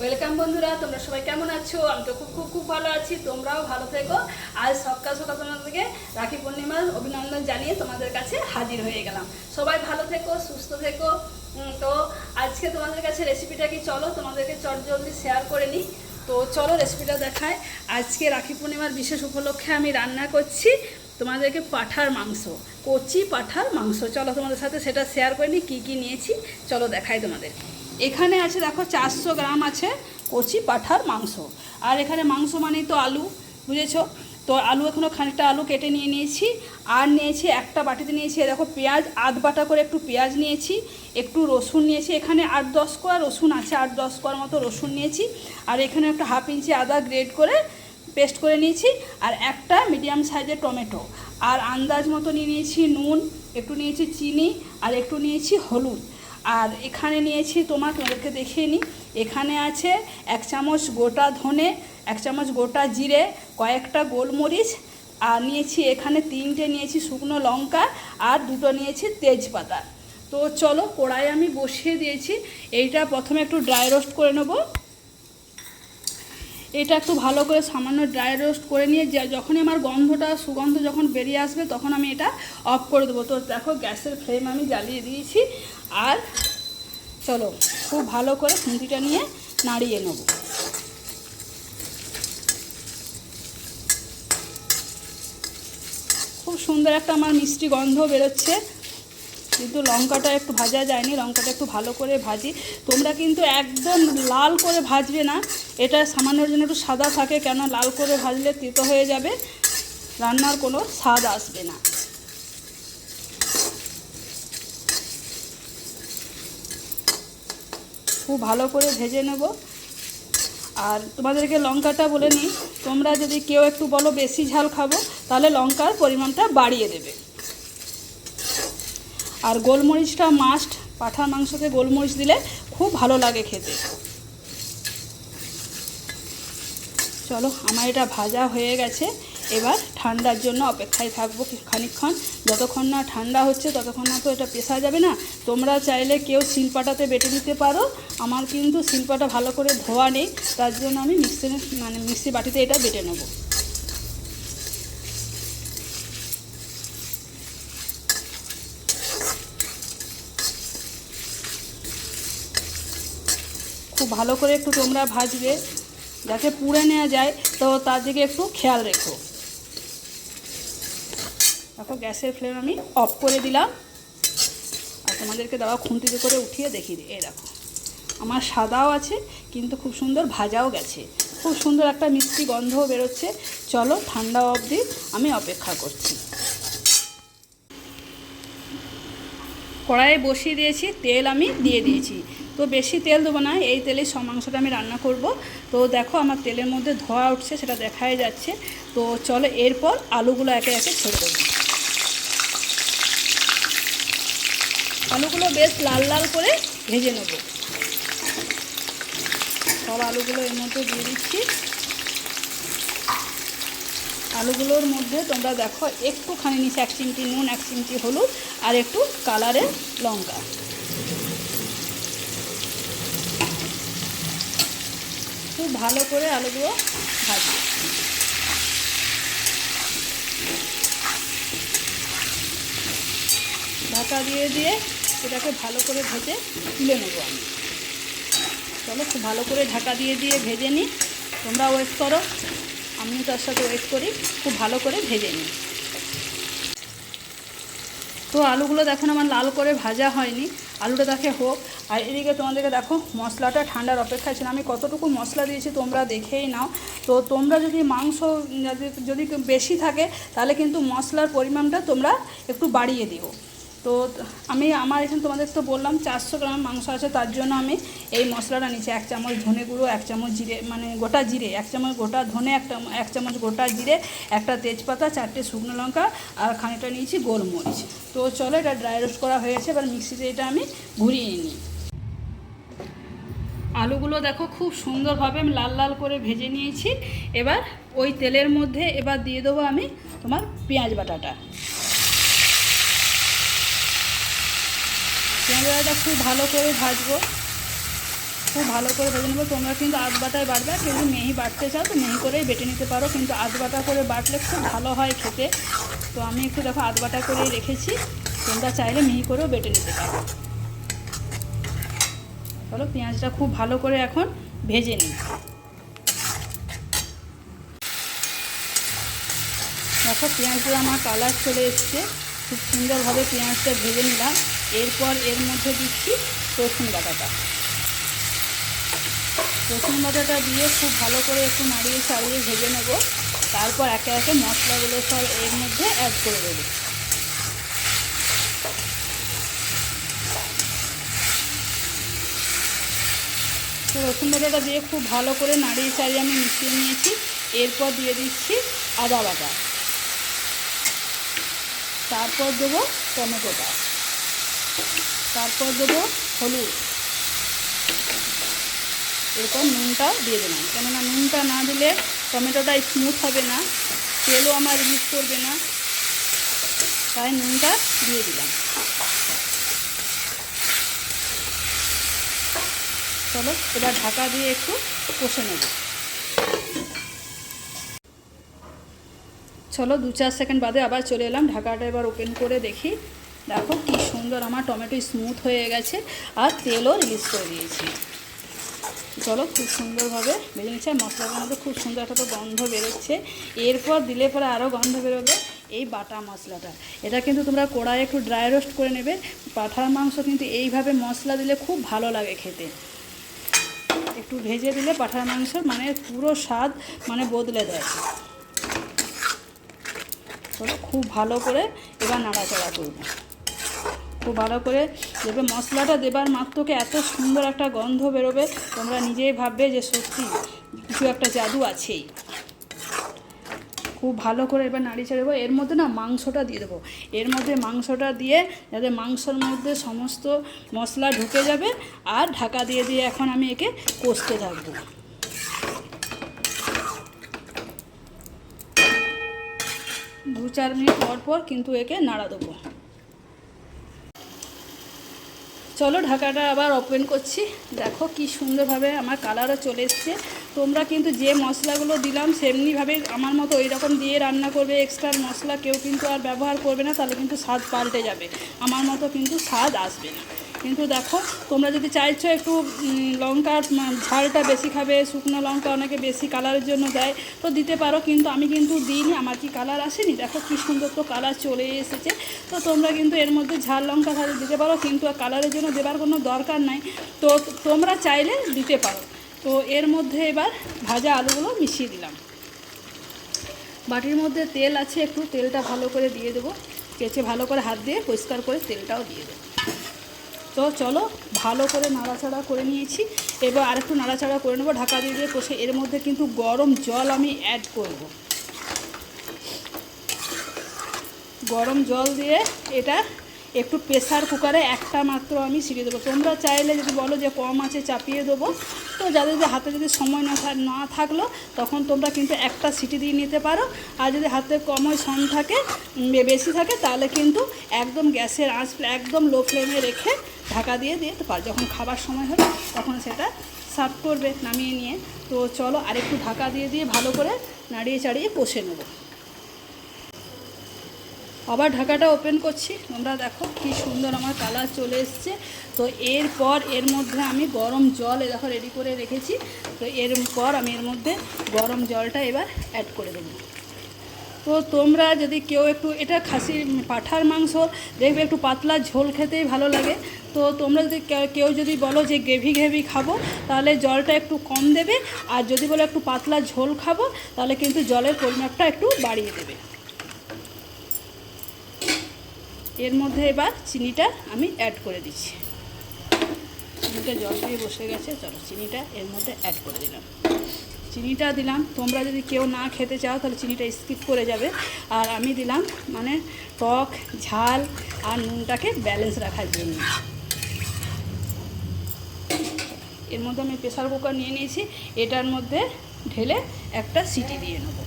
Welcome বন্ধুরা, তোমরা সবাই কেমন আছো? আমি তো খুব খুব খুব ভালো আছি, তোমরাও ভালো থেকো। আজ সকাল সকাল তোমাদেরকে রাখি পূর্ণিমার অভিনন্দন জানিয়ে তোমাদের কাছে হাজির হয়ে গেলাম। সবাই ভালো থেকো, সুস্থ থেকো। তো আজকে তোমাদের কাছে রেসিপিটা কি? চলো তোমাদেরকে চট জলদি শেয়ার করে নিই। তো চলো রেসিপিটা দেখায় আজকে রাখি পূর্ণিমার বিশেষ উপলক্ষে আমি রান্না করছি তোমাদেরকে পাঠার মাংস, কচি পাঠার মাংস। চলো তোমাদের সাথে সেটা শেয়ার করে নিই, কী কী নিয়েছি। চলো দেখাই তোমাদের। এখানে আছে দেখো চারশো গ্রাম আছে কচি পাঠার মাংস। আর এখানে মাংস মানেই তো আলু, বুঝেছ? তো আলু এখনও খানিকটা আলু কেটে নিয়ে নিয়েছি। আর নিয়েছি একটা বাটিতে নিয়েছি দেখো পেঁয়াজ, আধ বাটা করে একটু পেঁয়াজ নিয়েছি, একটু রসুন নিয়েছি। এখানে আট দশ কোয়া রসুন আছে, আট দশ কোয়ার মতো রসুন নিয়েছি। আর এখানে একটা হাফ ইঞ্চি আদা গ্রেড করে পেস্ট করে নিয়েছি। আর একটা মিডিয়াম সাইজের টমেটো। আর আন্দাজ মতো নিয়ে নিয়েছি নুন, একটু নিয়েছি চিনি, আর একটু নিয়েছি হলুদ। আর এখানে নিয়েছি তোমার, তোমাদেরকে দেখিয়ে নিই এখানে আছে এক চামচ গোটা ধনে, এক চামচ গোটা জিরে, কয়েকটা গোলমরিচ, আর নিয়েছি এখানে তিনটে নিয়েছি শুকনো লঙ্কা, আর দুটো নিয়েছি তেজপাতা। তো চলো কড়াই আমি বসিয়ে দিয়েছি। এইটা প্রথমে একটু ড্রাই রোস্ট করে নেব। এটা একটু ভালো করে সামান্য ড্রাই রোস্ট করে নিয়ে যখনই আমার গন্ধটা, সুগন্ধ যখন বেরিয়ে আসবে, তখন আমি এটা অফ করে দেবো। তো দেখো, গ্যাসের ফ্লেম আমি জ্বালিয়ে দিয়েছি। আর চলো, খুব ভালো করে খুন্তিটা নিয়ে নাড়িয়ে নেব। খুব সুন্দর একটা আমার মিষ্টি গন্ধ বেরোচ্ছে। কিন্তু লঙ্কাটা একটু ভাজা যায়নি, লঙ্কাটা একটু ভালো করে ভাজি। তোমরা কিন্তু একদম লাল করে ভাজবে না, এটা সামান্যর জন্য একটু সাদা থাকে, কেন লাল করে ভাজলে তেতো হয়ে যাবে, রান্নার কোনো স্বাদ আসবে না। খুব ভালো করে ভেজে নেব। আর তোমাদেরকে লঙ্কাটা বলে নিই, তোমরা যদি কেউ একটু বলো বেশি ঝাল খাব, তাহলে লঙ্কার পরিমাণটা বাড়িয়ে দেবে। আর গোলমরিচটা মাস্ট পাঠার মাংসতে গোলমরিচ দিলে খুব ভালো লাগে খেতে। চলো, আমার এটা ভাজা হয়ে গেছে। এবার ঠান্ডার জন্য অপেক্ষায় থাকব খানিকক্ষণ। যতক্ষণ না ঠান্ডা হচ্ছে, ততক্ষণ না তো এটা পেশা যাবে না। তোমরা চাইলে কেউ শিলপাটাতে বেটে নিতে পারো। আমার কিন্তু শিলপাটা ভালো করে ধোয়া নেই, তার জন্য আমি মিক্সি মানে মিক্সি বাটিতে এটা বেটে নেব। খুব ভালো করে একটু তোমরা ভাজবে, যাতে পুড়ে নেওয়া যায়, তো তার দিকে একটু খেয়াল রেখো। দেখো, গ্যাসের ফ্লেম আমি অফ করে দিলাম। আর তোমাদেরকে দেওয়া খুন্তিতে করে উঠিয়ে দেখিয়ে দিই। এই দেখো, আমার সাদাও আছে, কিন্তু খুব সুন্দর ভাজাও গেছে। খুব সুন্দর একটা মিষ্টি গন্ধও বেরোচ্ছে। চলো, ঠান্ডা অবধি আমি অপেক্ষা করছি। কড়াইয়ে বসিয়ে দিয়েছি, তেল আমি দিয়ে দিয়েছি। তো বেশি তেল দেবো না, এই তেলে সব মাংসটা আমি রান্না করব। তো দেখো আমার তেলের মধ্যে ধোয়া উঠছে, সেটা দেখাই যাচ্ছে। তো চলো এরপর আলুগুলো একে একে ছেড়ে দেবো। আলুগুলো বেশ লাল লাল করে ভেজে নেব। সব আলুগুলো এর মধ্যে দিয়ে দিচ্ছি। আলুগুলোর মধ্যে তোমরা দেখো একটুখানি নিচে এক চিমটি নুন, এক চিমটি হলুদ আর একটু কালারের লঙ্কা। খুব ভালো করে আলুগুলো ভাজবে। ঢাকা দিয়ে দিয়ে এটাকে ভালো করে ভেজে তুলে নেব আমি। চলো খুব ভালো করে ঢাকা দিয়ে দিয়ে ভেজে নিই। তোমরা ওয়েট করো আমি তার সাথে ওয়েট করি, খুব ভালো করে ভেজে নিই। তো আলুগুলো দেখুন আমার লাল করে ভাজা হয়নি। আলুটা দেখে হোক আর এদিকে তোমাদেরকে দেখো, মশলাটা ঠান্ডার অপেক্ষায় ছিল। আমি কতটুকু মশলা দিয়েছি তোমরা দেখেই নাও। তো তোমরা যদি মাংস যদি বেশি থাকে, তাহলে কিন্তু মশলার পরিমাণটা তোমরা একটু বাড়িয়ে দিও। তো আমি, আমার এখানে তোমাদের তো বললাম, চারশো গ্রাম মাংস আছে, তার জন্য আমি এই মশলাটা নিচ্ছি এক চামচ ধনে গুঁড়ো, এক চামচ জিরে মানে গোটা জিরে, এক চামচ গোটা ধনে, একটা, এক চামচ গোটা জিরে, একটা তেজপাতা, চারটে শুকনো লঙ্কা, আর খানিকটা নিয়েছি গোলমরিচ। তো চলো এটা ড্রাই রোস্ট করা হয়েছে এবার মিক্সিতে এটা আমি ঘুরিয়ে নিই। আলুগুলো দেখো খুব সুন্দরভাবে আমি লাল লাল করে ভেজে নিয়েছি। এবার ওই তেলের মধ্যে এবার দিয়ে দেবো আমি তোমার পেঁয়াজ বাটাটা। পেঁয়াজ বাটাটা খুব ভালো করে ভাজবো। খুব ভালো করে ভেজে নেব। তোমরা কিন্তু আধ বাটায় বাটবে। কিন্তু মেহি বাটতে চাও তো মেহি করেই বেটে নিতে পারো। কিন্তু আধ বাটা করে বাটলে খুব ভালো হয় খেতে। তো আমি একটু দেখো আধ বাটা করেই রেখেছি। তোমরা চাইলে মিহি করেও বেটে নিতে পারো। চলো পেঁয়াজটা খুব ভালো করে এখন ভেজে নিই। দেখো পেঁয়াজটা আমার কালার চলে এসছে। খুব সুন্দরভাবে পেঁয়াজটা ভেজে নিলাম। এরপর এর মধ্যে দিচ্ছি রসুন বাটাটা। রসুন বাটাটা দিয়ে খুব ভালো করে একটু নাড়িয়ে চাড়িয়ে ভেজে নেব। তারপর একে একে মশলাগুলো সব এর মধ্যে অ্যাড করে দেবো। তো রসুন বাটাটা দিয়ে খুব ভালো করে নাড়িয়ে চাড়িয়ে আমি মিশিয়ে নিয়েছি। এরপর দিয়ে দিচ্ছি আদা বাটা। তারপর দেবো টমেটোটা। তারপর দেবো হলুদ। এরপর নুনটা দিয়ে দিলাম। কেননা নুনটা না দিলে টমেটোটা স্মুথ হবে না, তেলও আমার রিলিজ করবে না। তাই নুনটা দিয়ে দিলাম। চলো, এবার ঢাকা দিয়ে একটু কষে নেব। চলো, দু চার সেকেন্ড বাদে আবার চলে এলাম। ঢাকাটা এবার ওপেন করে দেখি। দেখো কি সুন্দর আমার টমেটো স্মুথ হয়ে গেছে আর তেলও রিলিজ করে দিয়েছি। চলো, খুব সুন্দরভাবে ভেজে নিচ্ছে। আর মশলাটার মধ্যে খুব সুন্দর একটা তো গন্ধ বেরোচ্ছে। এরপর দিলে পরে আরও গন্ধ বেরোবে এই বাটা মশলাটা। এটা কিন্তু তোমরা কড়াই একটু ড্রাই রোস্ট করে নেবে। পাঠার মাংস কিন্তু এইভাবে মশলা দিলে খুব ভালো লাগে খেতে। একটু ভেজে দিলে পাঠার মাংসের মানে পুরো স্বাদ মানে বদলে দেয় চলো খুব ভালো করে এবার নাড়াচাড়া করব। খুব ভালো করে দেবে, মশলাটা দেবার মাত্রকে এত সুন্দর একটা গন্ধ বেরোবে, তোমরা নিজেই ভাববে যে সত্যি কিছু একটা জাদু আছেই। খুব ভালো করে এবার নাড়ি দেবো এর মধ্যে না মাংসটা দিয়ে দেবো। এর মধ্যে মাংসটা দিয়ে যাতে মাংসর মধ্যে সমস্ত মশলা ঢুকে যাবে আর ঢাকা দিয়ে দিয়ে এখন আমি একে কষতে থাকব। দু চার মিনিট পর পর কিন্তু একে নাড়া দেবো। চলো ঢাকাটা আবার ওপেন করছি। দেখো কি সুন্দরভাবে আমার কালারও চলে এসছে। তোমরা কিন্তু যে মশলাগুলো দিলাম, সেমনিভাবে আমার মতো ওই রকম দিয়ে রান্না করবে এক্সট্রা মশলা কেউ কিন্তু আর ব্যবহার করবে না, তাহলে কিন্তু স্বাদ পাল্টে যাবে। আমার মতো কিন্তু স্বাদ আসবে না। কিন্তু দেখো, তোমরা যদি চাইছো একটু লঙ্কার ঝালটা বেশি খাবে, শুকনো লঙ্কা অনেকে বেশি কালারের জন্য দেয়, তো দিতে পারো, কিন্তু আমি কিন্তু দিইনি, আমার কি কালার আসেনি? দেখো কি সুন্দর তো কালার চলে এসেছে। তো তোমরা কিন্তু এর মধ্যে ঝাল লঙ্কা ঝাল দিতে পারো, কিন্তু কালারের জন্য দেবার কোনো দরকার নাই। তো তোমরা চাইলে দিতে পারো। তো এর মধ্যে এবার ভাজা আলুগুলো মিশিয়ে দিলাম। বাটির মধ্যে তেল আছে, একটু তেলটা ভালো করে দিয়ে দেবো। কেচে ভালো করে হাত দিয়ে পরিষ্কার করে তেলটাও দিয়ে দেবো। তো চলো, ভালো করে নাড়াচাড়া করে নিয়েছি। এবার আরেকটু নাড়াচাড়া করে নেব, ঢাকা দিয়ে দিয়ে কষে। এর মধ্যে কিন্তু গরম জল আমি অ্যাড করব। গরম জল দিয়ে এটা একটু প্রেসার কুকারে একটা মাত্র আমি ছিটিয়ে দেবো। তোমরা চাইলে যদি বলো যে কম আছে চাপিয়ে দেবো। তো যাদের যদি হাতে যদি সময় না না থাকল, তখন তোমরা কিন্তু একটা সিটি দিয়ে নিতে পারো। আর যদি হাতে কমই সন থাকে বেশি থাকে, তাহলে কিন্তু একদম গ্যাসের আঁচ একদম লো ফ্লেমে রেখে ঢাকা দিয়ে দিতে পারো। যখন খাবার সময় হবে, তখন সেটা সার্ভ করবে নামিয়ে নিয়ে। তো চলো আরেকটু ঢাকা দিয়ে দিয়ে ভালো করে নাড়িয়ে চাড়িয়ে কষে নেব। আবার ঢাকাটা ওপেন করছি। তোমরা দেখো কি সুন্দর আমার কালার চলে এসছে। তো এরপর এর মধ্যে আমি গরম জল এ দেখো রেডি করে রেখেছি। তো এরপর আমি এর মধ্যে গরম জলটা এবার অ্যাড করে দেবো। তো তোমরা যদি কেউ একটু, এটা খাসির পাঠার মাংস, দেখবে একটু পাতলা ঝোল খেতেই ভালো লাগে। তো তোমরা যদি কেউ- কেউ যদি বলো যে গ্রেভি গ্রেভি খাব, তাহলে জলটা একটু কম দেবে। আর যদি বলো একটু পাতলা ঝোল খাব, তাহলে কিন্তু জলের পরিমাপটা একটু বাড়িয়ে দেবে। এর মধ্যে এবার চিনিটা আমি অ্যাড করে দিচ্ছি। চিনিটা জল দিয়ে বসে গেছে, চলো চিনিটা এর মধ্যে অ্যাড করে দিলাম। চিনিটা দিলাম, তোমরা যদি কেউ না খেতে চাও তাহলে চিনিটা স্কিপ করে যাবে। আর আমি দিলাম মানে টক, ঝাল আর নুনটাকে ব্যালেন্স রাখার জন্য। এর মধ্যে আমি প্রেসার কুকার নিয়ে নিয়েছি, এটার মধ্যে ঢেলে একটা সিটি দিয়ে নেব।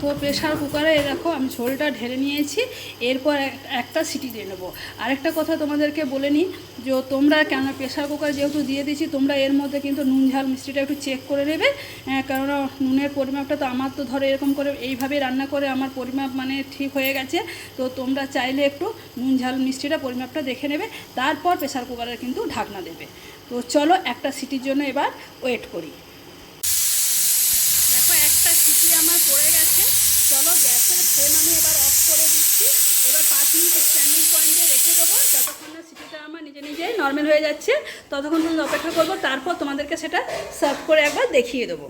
তো প্রেশার কুকারে দেখো আমি ঝোলটা ঢেলে নিয়েছি এরপর একটা সিটি দিয়ে নেব। আরেকটা কথা তোমাদেরকে বলে নিই যে তোমরা কেন প্রেশার কুকার যেহেতু দিয়ে দিয়েছি তোমরা এর মধ্যে কিন্তু নুন ঝাল মিষ্টিটা একটু চেক করে নেবে। হ্যাঁ, কেননা নুনের পরিমাপটা তো আমার তো ধরো এরকম করে এইভাবে রান্না করে আমার পরিমাপ মানে ঠিক হয়ে গেছে। তো তোমরা চাইলে একটু নুন ঝাল মিষ্টিটা পরিমাপটা দেখে নেবে তারপর প্রেশার কুকারে কিন্তু ঢাকনা দেবে। তো চলো একটা সিটির জন্য এবার ওয়েট করি দেখো একটা সিটি আমার পড়ে গেছে চলো গ্যাসের ফ্লেম আমি এবার অফ করে দিচ্ছি এবার পাঁচ মিনিট স্ট্যান্ডিং পয়েন্টে রেখে দেবো যতক্ষণ না সিটিটা নিজেই নর্মাল হয়ে যাচ্ছে, ততক্ষণ পর্যন্ত অপেক্ষা করব, তারপর তোমাদেরকে সেটা সার্ভ করে একবার দেখিয়ে দেবো।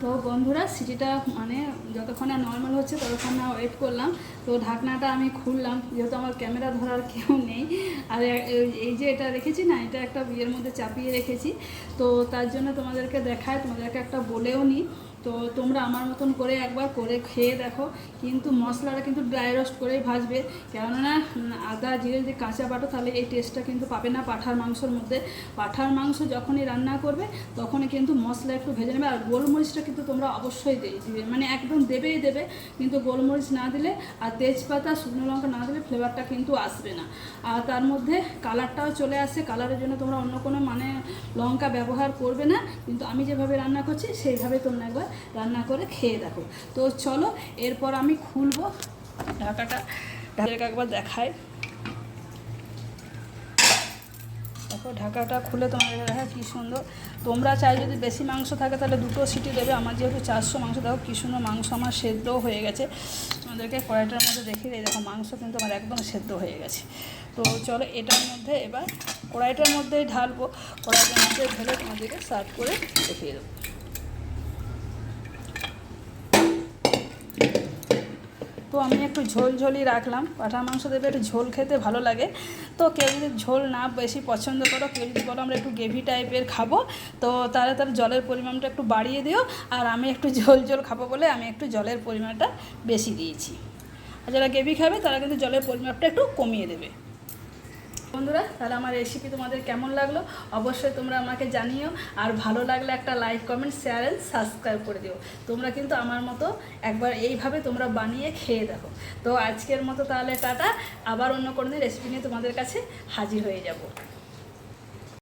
তো বন্ধুরা, সিটিটা মানে যতক্ষণ না নর্মাল হচ্ছে, ততক্ষণ না ওয়েট করলাম। তো ঢাকনাটা আমি খুললাম, যেহেতু আমার ক্যামেরা ধরার কেউ নেই। আর এই যে এটা রেখেছি না, এটা একটা বিয়ের মধ্যে চাপিয়ে রেখেছি। তো তার জন্য তোমাদেরকে দেখায়, তোমাদেরকে একটা বলেও নিই। তো তোমরা আমার মতন করে একবার করে খেয়ে দেখো। কিন্তু মশলাটা কিন্তু ড্রাই রোস্ট করেই ভাজবে। কেননা আদা, জিরে যদি কাঁচা বাটো, তাহলে এই টেস্টটা কিন্তু পাবে না পাঠার মাংসর মধ্যে। পাঠার মাংস যখনই রান্না করবে, তখনই কিন্তু মশলা একটু ভেজে নেবে। আর গোলমরিচটা কিন্তু তোমরা অবশ্যই দিবে। মানে একদম দেবেই দেবে। কিন্তু গোলমরিচ না দিলে আর তেজপাতা, শুকনো লঙ্কা না দিলে ফ্লেভারটা কিন্তু আসবে না। আর তার মধ্যে কালারটাও চলে আসে। কালারের জন্য তোমরা অন্য কোনো মানে লঙ্কা ব্যবহার করবে না। কিন্তু আমি যেভাবে রান্না করছি, সেইভাবে তোমরা একবার রান্না করে খেয়ে দেখো। তো চলো, এরপর আমি খুলবো। ঢাকাটা ঢাকাটা একবার দেখায় দেখো, ঢাকাটা খুলে তোমাদের দেখা কী সুন্দর। তোমরা চাই যদি বেশি মাংস থাকে, তাহলে দুটো সিটি দেবে। আমার যেহেতু চারশো মাংস, দেখো কী সুন্দর মাংস আমার সেদ্ধও হয়ে গেছে। তোমাদেরকে কড়াইটার মধ্যে দেখিয়ে দিই। দেখো, মাংস কিন্তু আমার একদম সেদ্ধ হয়ে গেছে। তো চলো, এটার মধ্যে এবার কড়াইটার মধ্যেই ঢালবো। কড়াইটার মধ্যে ঢেলে তোমাদেরকে সার্ভ করে দেখিয়ে দেবো। তো আমি একটু ঝোল ঝোলই রাখলাম। পাঠা মাংস দেবে একটু ঝোল খেতে ভালো লাগে। তো কেউ যদি ঝোল না বেশি পছন্দ করো, কেউ যদি বলো আমরা একটু গ্রেভি টাইপের খাব, তো তাহলে তার জলের পরিমাণটা একটু বাড়িয়ে দিও। আর আমি একটু ঝোল ঝোল খাব বলে আমি একটু জলের পরিমাণটা বেশি দিয়েছি। আর যারা গ্রেভি খাবে, তারা কিন্তু জলের পরিমাণটা একটু কমিয়ে দেবে। বন্ধুরা, তাহলে আমার রেসিপি তোমাদের কেমন লাগল? অবশ্যই তোমরা আমাকে জানিও। আর ভালো লাগলে একটা like comment share and subscribe করে দিও। তোমরা কিন্তু আমার মতো একবার এইভাবে তোমরা বানিয়ে খেয়ে দেখো। তো আজকের মতো তাহলে টাটা। আবার অন্য কোনো রেসিপি নিয়ে তোমাদের কাছে হাজির হয়ে যাব।